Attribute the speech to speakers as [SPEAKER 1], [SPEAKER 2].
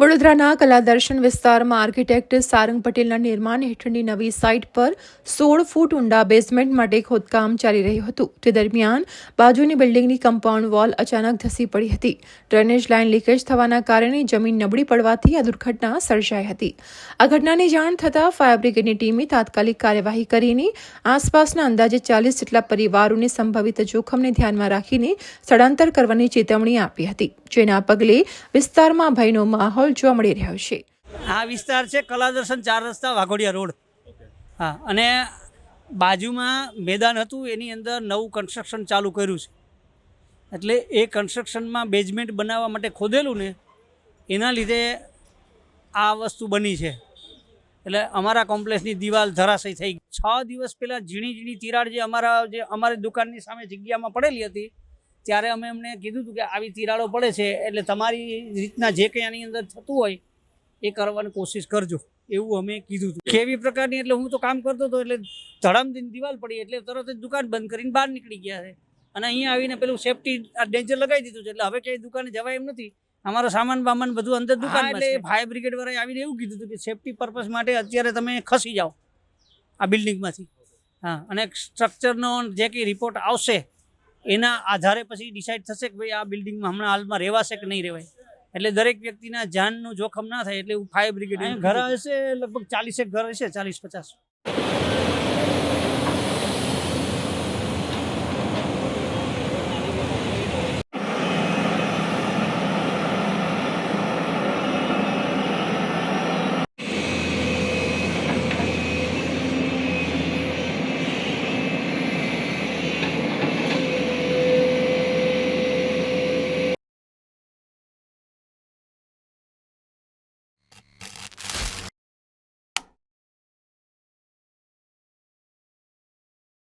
[SPEAKER 1] વડોદરાના કલાદર્શન વિસ્તારમાં આર્કિટેક્ટ સારંગ પટેલના નિર્માણ હેઠળની નવી સાઇટ પર સોળ ફૂટ ઊંડા બેઝમેન્ટ માટે ખોદકામ ચાલી રહ્યું હતું. તે દરમિયાન બાજુની બિલ્ડિંગની કમ્પાઉન્ડ વોલ અચાનક ધસી પડી હતી. ડ્રેનેજ લાઇન લીકેજ થવાના કારણે જમીન નબળી પડવાથી આ દુર્ઘટના સર્જાઈ હતી. આ ઘટનાની જાણ થતાં ફાયર બ્રિગેડની ટીમે તાત્કાલિક કાર્યવાહી કરીને આસપાસના અંદાજે ચાલીસ જેટલા પરિવારોને સંભવિત જોખમને ધ્યાનમાં રાખીને સ્થળાંતર કરવાની ચેતવણી આપી હતી. જેના પગલે વિસ્તારમાં ભયનો માહોલ જોવા મળી રહ્યો છે.
[SPEAKER 2] આ વિસ્તાર છે કલા દર્શન ચાર રસ્તા વાઘોડિયા રોડ. હા, અને બાજુમાં મેદાન હતું, એની અંદર નવું કન્સ્ટ્રક્શન ચાલુ કર્યું છે. એટલે એ કન્સ્ટ્રક્શનમાં બેઝમેન્ટ બનાવવા માટે ખોદેલું ને, એના લીધે આ વસ્તુ બની છે. એટલે અમારા કોમ્પ્લેક્સની દિવાલ ધરાશય થઈ છ દિવસ પહેલાં ઝીણી ઝીણી તિરાડ જે અમારા જે અમારી દુકાનની સામે જગ્યામાં પડેલી હતી ત્યારે અમે એમને કીધું હતું કે આવી તિરાડો પડે છે એટલે તમારી રીતના જે કંઈ આની અંદર થતું હોય એ કરવાની કોશિશ કરજો એવું અમે કીધું હતું. કેવી પ્રકારની એટલે હું તો કામ કરતો હતો એટલે ધડામથી દિવાલ પડી એટલે તરત જ દુકાન બંધ કરીને બહાર નીકળી ગયા છે. અને અહીંયા આવીને પેલું સેફટી આ ડેન્જર લગાવી દીધું છે એટલે હવે ક્યાંય દુકાને જવાય એમ નથી. અમારો સામાન બામાન બધું અંદર દુકાન એટલે ફાયર બ્રિગેડ વાળાએ આવીને એવું કીધું હતું કે સેફટી પર્પઝ માટે અત્યારે તમે ખસી જાઓ આ બિલ્ડિંગમાંથી હા અને સ્ટ્રક્ચરનો જે કંઈ રિપોર્ટ આવશે એના આધારે પછી ડિસાઇડ થશે કે ભાઈ આ બિલ્ડિંગમાં હમણાં હાલમાં રહેવાશે કે નહીં રહેવાય. એટલે દરેક વ્યક્તિના જાનનું જોખમ ના થાય એટલે ફાયર બ્રિગેડ ઘર હશે લગભગ ચાલીસેક ઘર હશે ચાલીસ પચાસ.